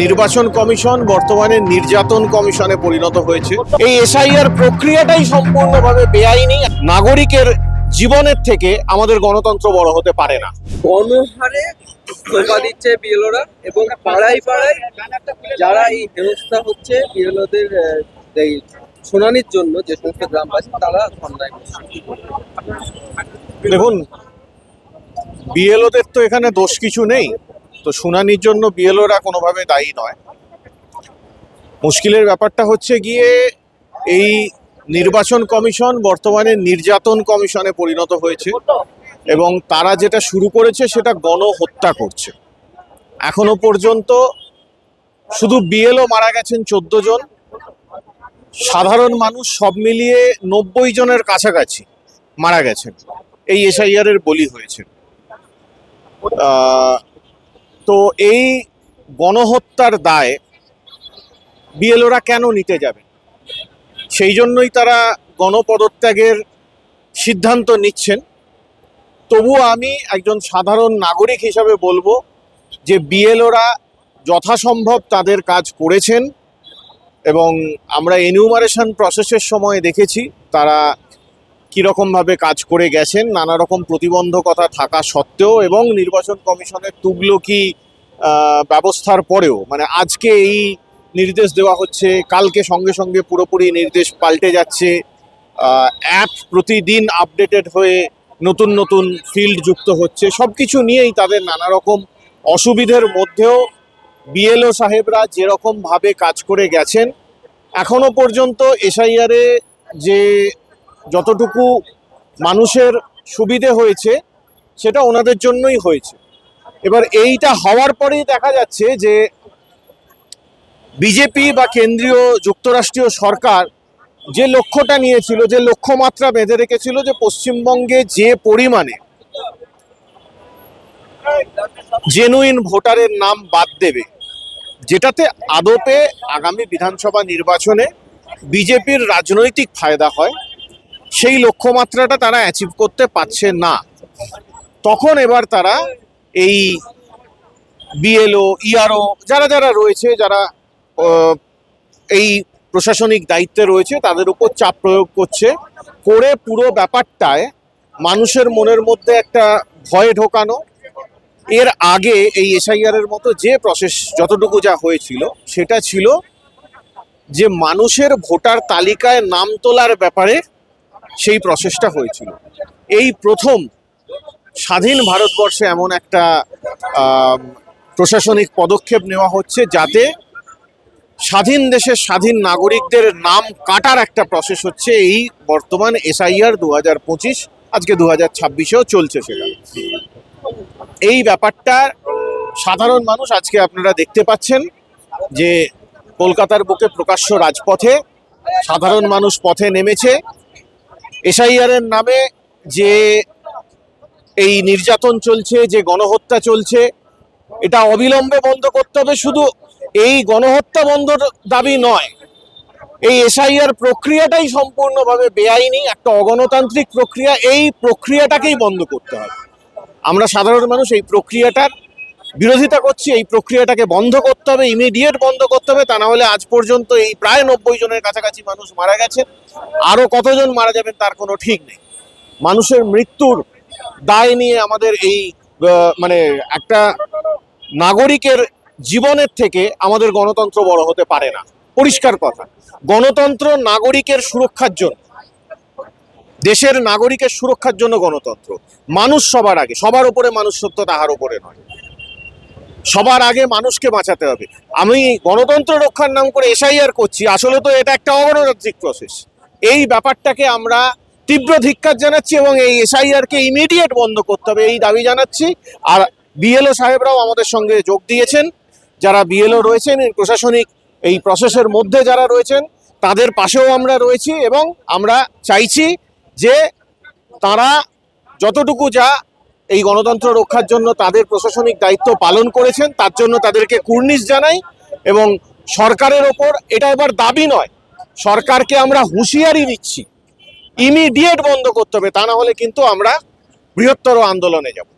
নির্বাচন কমিশন বর্তমানে নির্যাতন কমিশনে পরিণত হয়েছে। এই এসআইআর প্রক্রিয়াটাই সম্পূর্ণভাবে বেআইনি। নাগরিকের জীবনের থেকে আমাদের গণতন্ত্র বড় হতে পারে না। গণহারে ধোকা দিচ্ছে বিএলওরা এবং পাড়ায় পাড়ায় যারা এই হেনস্থা হচ্ছে বিএলওদের এই শুনানির জন্য যে সমস্ত গ্রামবাসী তারা ধর্নায় দেখুন বিএলওদের তো এখানে দোষ কিছু নেই। তো শুনানির জন্য বিএলওরা কোনোভাবে দায়ী নয়। মুশকিলের ব্যাপারটা হচ্ছে গিয়ে এই নির্বাচন কমিশন বর্তমানে নির্যাতন কমিশনে পরিণত হয়েছে এবং তারা যেটা শুরু করেছে সেটা গণহত্যা করছে। এখনও পর্যন্ত শুধু বিএলও মারা গেছেন চোদ্দ জন। সাধারণ মানুষ সব মিলিয়ে নব্বই জনের কাছাকাছি মারা গেছেন। এই এসআইআর এর বলি হয়েছে। তো এই গণহত্যার দায় বিএলওরা কেন নিতে যাবে? সেই জন্যই তারা গণপদত্যাগের সিদ্ধান্ত নিচ্ছেন। তবুও আমি একজন সাধারণ নাগরিক হিসাবে বলব যে বিএলওরা যথাসম্ভব তাদের কাজ করেছেন এবং আমরা এনিউমারেশন প্রসেসের সময় দেখেছি, তারা কীরকমভাবে কাজ করে গেছেন নানা রকম প্রতিবন্ধকতা থাকা সত্ত্বেও এবং নির্বাচন কমিশনের তুগলকি ব্যবস্থার পরেও মানে আজকে এই নির্দেশ দেওয়া হচ্ছে, কালকে সঙ্গে সঙ্গে পুরোপুরি নির্দেশ পাল্টে যাচ্ছে অ্যাপ প্রতিদিন আপডেটেড হয়ে নতুন নতুন ফিল্ড যুক্ত হচ্ছে সব কিছু নিয়েই তাদের নানা রকম অসুবিধের মধ্যেও বিএলও সাহেবরা যেরকমভাবে কাজ করে গেছেন, এখনও পর্যন্ত এসআইআরে যে যতটুকু মানুষের সুবিধে হয়েছে, সেটা ওনাদের জন্যই হয়েছে। এবার এইটা হওয়ার পরেই দেখা যাচ্ছে যে বিজেপি বা কেন্দ্রীয় যুক্তরাষ্ট্রীয় সরকার যে লক্ষ্যটা নিয়েছিল, যে লক্ষ্যমাত্রা বেঁধে রেখেছিল যে পশ্চিমবঙ্গে যে পরিমাণে জেনুইন ভোটারের নাম বাদ দেবে, যেটাতে আদপে আগামী বিধানসভা নির্বাচনে বিজেপির রাজনৈতিক ফায়দা হয়। সেই লক্ষ্যমাত্রাটা তারা অ্যাচিভ করতে পারছে না। তখন এবার তারা এই বিএলও ইআরও যারা যারা রয়েছে, যারা এই প্রশাসনিক দায়িত্বে রয়েছে, তাদের উপর চাপ প্রয়োগ করছে। করে পুরো ব্যাপারটায় মানুষের মনের মধ্যে একটা ভয় ঢোকানো। এর আগে এই এসআইআর এর মতো যে প্রসেস যতটুকু যা হয়েছিল, সেটা ছিল যে মানুষের ভোটার তালিকায় নাম তোলার ব্যাপারে সেই প্রসেসটা হয়েছিল। এই প্রথম স্বাধীন ভারতবর্ষে এমন একটা প্রশাসনিক পদক্ষেপ নেওয়া হচ্ছে যাতে স্বাধীন দেশের স্বাধীন নাগরিকদের নাম কাটার একটা প্রসেস হচ্ছে। এই বর্তমান এসআইআর দু হাজার পঁচিশ, আজকে দু হাজার ছাব্বিশেও চলছে সেটা। এই ব্যাপারটা সাধারণ মানুষ আজকে আপনারা দেখতে পাচ্ছেন যে কলকাতার বুকে প্রকাশ্য রাজপথে সাধারণ মানুষ পথে নেমেছে। এসআইআর এর নামে যে এই নির্যাতন চলছে, যে গণহত্যা চলছে, এটা অবিলম্বে বন্ধ করতে হবে। শুধু এই গণহত্যা বন্ধর দাবি নয়, এই এসআইআর প্রক্রিয়াটাই সম্পূর্ণভাবে বেআইনি, একটা অগণতান্ত্রিক প্রক্রিয়া। এই প্রক্রিয়াটাকেই বন্ধ করতে হবে। আমরা সাধারণ মানুষ, এই প্রক্রিয়াটার বিরোধিতা করছি, এই প্রক্রিয়াটাকে বন্ধ করতে হবে ইমিডিয়েট বন্ধ করতে হবে, তা না হলে আজ পর্যন্ত এই প্রায় নব্বই জনের কাছাকাছি মানুষ মারা গেছে। আরও কতজন মারা যাবেন তার কোনো ঠিক নেই। মানুষের মৃত্যুর দায় নিয়ে আমাদের এই মানে একটা নাগরিকের জীবনের থেকে আমাদের গণতন্ত্র বড় হতে পারে না। পরিষ্কার কথা, গণতন্ত্র নাগরিকের সুরক্ষার জন্য, দেশের নাগরিকের সুরক্ষার জন্য গণতন্ত্র। মানুষ সবার আগে, সবার উপরে মানুষ সত্য তাহার উপরে নয়। সবার আগে মানুষকে বাঁচাতে হবে। আমি গণতন্ত্র রক্ষার নাম করে এসআইআর করছি, আসলে তো এটা একটা অগণতান্ত্রিক প্রসেস এই ব্যাপারটাকে আমরা তীব্র ধিক্কার জানাচ্ছি এবং এই এসআইআর কে ইমিডিয়েট বন্ধ করতে হবে, এই দাবি জানাচ্ছি। আর বিএলও সাহেবরাও আমাদের সঙ্গে যোগ দিয়েছেন। যারা বিএলও রয়েছেন প্রশাসনিক এই প্রসেসের মধ্যে যারা রয়েছেন, তাদের পাশেও আমরা রয়েছি এবং আমরা চাইছি যে তারা যতটুকু যা এই গণতন্ত্র রক্ষার জন্য তাদের প্রশাসনিক দায়িত্ব পালন করেছেন, তার জন্য তাদেরকে কুর্নিশ জানাই এবং সরকারের ওপর, এটা এবার দাবি নয়, সরকারকে আমরা হুঁশিয়ারি দিচ্ছি ইমিডিয়েট বন্ধ করতে হবে, তা না হলে কিন্তু আমরা বৃহত্তর আন্দোলনে যাব।